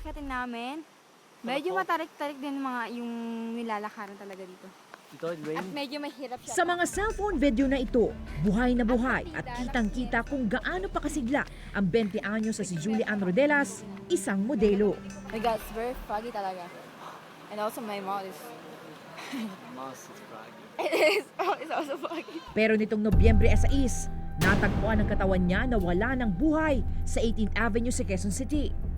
aakitin namin. Medyo matarik-tarik din mga yung nilalakaran talaga dito. Ito, At medyo mahirap siya. Sa mga cellphone video na ito, buhay na buhay at kitang-kita kung gaano pa kasigla ang 20 anyo sa si Julian Rodelas, isang modelo. My God, it's very foggy talaga. And also my mouth is... Mas froggy. It is. Oh, it's also foggy. Pero nitong Nobyembre 6, natagpuan ang katawan niya na wala ng buhay sa 18th Avenue sa Quezon City.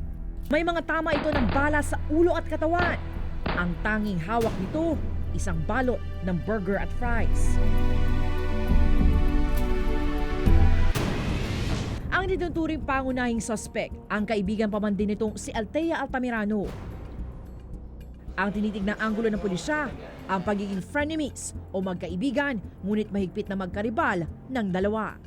May mga tama ito ng bala sa ulo at katawan. Ang tanging hawak nito, isang balot ng burger at fries. Ang dituturing pangunahing suspect, ang kaibigan pa man din nitong si Altea Altamirano. Ang tinitignang anggulo ng pulisya, ang pagiging frenemies o magkaibigan, ngunit mahigpit na magkaribal ng dalawa.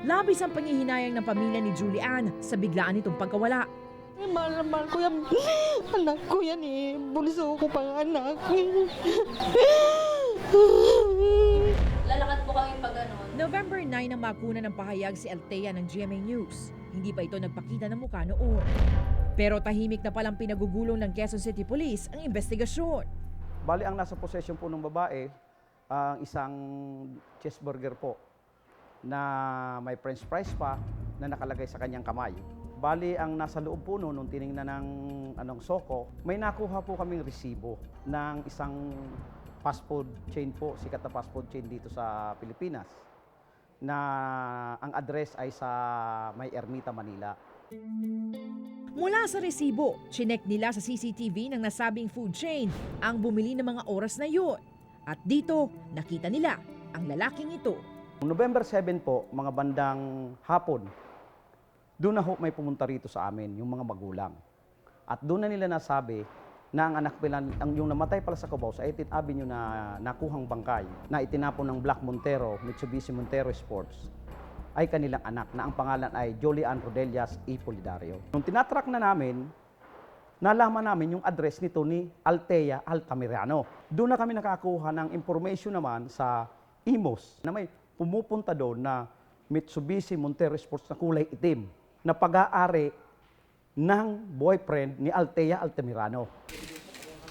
Labis ang pangihinayang ng pamilya ni Julian sa biglaan nitong pagkawala. Eh, Mahal na mahal ko yan. Anak ko yan eh. Bunso ko pang anak. Lalakad po kami pag ganun. November 9 nang makuna ng pahayag si Altea ng GMA News. Hindi pa ito nagpakita ng mukha noon. Pero tahimik na palang pinagugulong ng Quezon City Police ang investigasyon. Bali, ang nasa possession po ng babae, ang isang cheeseburger po na may french fries pa na nakalagay sa kanyang kamay. Bali, ang nasa loob po noon, nung tiningnan ng anong soko, may nakuha po kaming resibo ng isang fast food chain po, sikat na fast food chain dito sa Pilipinas, na ang address ay sa May Ermita, Manila. Mula sa resibo, chinek nila sa CCTV ng nasabing food chain ang bumili ng mga oras na yun. At dito, nakita nila ang lalaking ito. November 7 po, mga bandang hapon, doon na ho may pumunta rito sa amin, yung mga magulang. At doon na nila nasabi na ang anak nila, ang yung namatay pala sa Cubao, sa 18th Avenue na nakuhang bangkay, na itinapon ng Black Montero, Mitsubishi Montero Sports, ay kanilang anak na ang pangalan ay Jolian Rodelias E. Polidario. Nung tinatrack na namin, nalaman namin yung address nito ni Altea Altamirano. Doon na kami nakakuha ng information naman sa IMOS na may pumupunta doon na Mitsubishi Montero Sports na kulay itim na pag-aari ng boyfriend ni Altea Altamirano.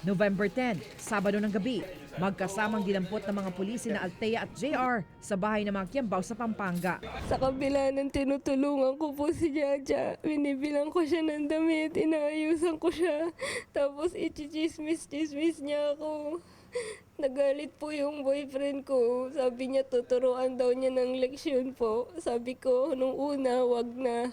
November 10, Sabado ng gabi, magkasamang dinampot ng mga pulis na Altea at JR sa bahay ng mga Kiambaw sa Pampanga. Sa kabila ng tinutulungan ko po si Jaja, binibilang ko siya ng damit, inaayusan ko siya. Tapos ichichismis-chismis niya ako. Nagalit po yung boyfriend ko. Sabi niya tuturuan daw niya ng leksyon po. Sabi ko, nung una, wag na.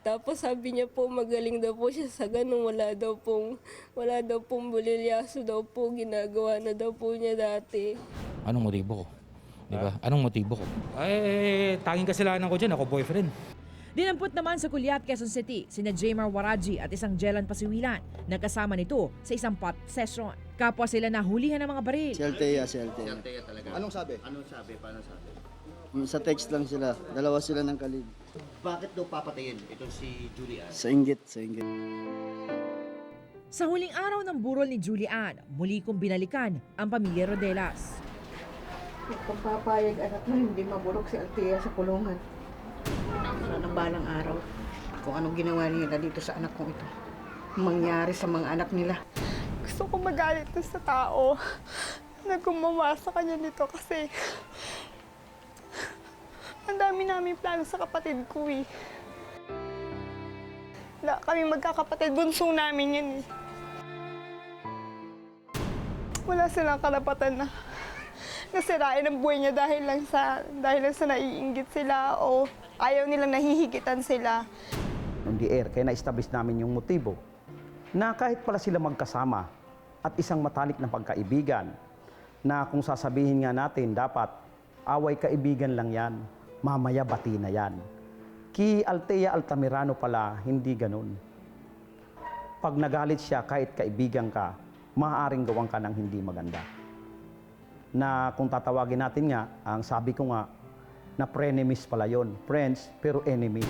Tapos sabi niya po magaling daw po siya sa ganun. Wala daw pong, wala daw pong bulilyaso daw po. Ginagawa na daw po niya dati. Anong motibo ko? Di ba? Anong motibo ko? Ay, tanging kasalanan ko dyan, ako boyfriend. Dinampot naman sa Kulyat, Quezon City, sina Jamar Waraji at isang Jelan Pasiwilan na kasama nito sa isang pot session. Kapwa sila nahulihan ng mga baril. Si Altea, si Altea. Altea talaga. Anong sabi? Anong sabi? Paano sabi? Mm, Sa text lang sila. Dalawa sila ng kalid. Bakit daw papatayin itong si Julian? Sa inggit, sa inggit. Sa huling araw ng burol ni Julian, muli kong binalikan ang pamilya Rodelas. Kung papayag anak mo, hindi mabulok si Althea sa kulungan. Sana balang araw, kung anong ginawa nila dito sa anak kong ito, mangyari sa mga anak nila. Gusto ko magalit sa tao na gumawa sa kanya nito kasi ang dami namin plano sa kapatid ko eh. Na kami magkakapatid, bunso namin yun eh. Wala silang karapatan na nasirain ang buhay niya dahil lang sa dahil lang sa naiinggit sila o ayaw nilang nahihigitan sila. on the air. Kaya na-establish namin yung motibo na kahit pala sila magkasama at isang matalik na pagkaibigan na kung sasabihin nga natin dapat away kaibigan lang yan, mamaya bati na yan. Ki Altea Altamirano pala, hindi ganun. Pag nagalit siya, kahit kaibigan ka, maaaring gawan ka ng hindi maganda. Na kung tatawagin natin nga, ang sabi ko nga, na frenemies pala yon. Friends, pero enemy.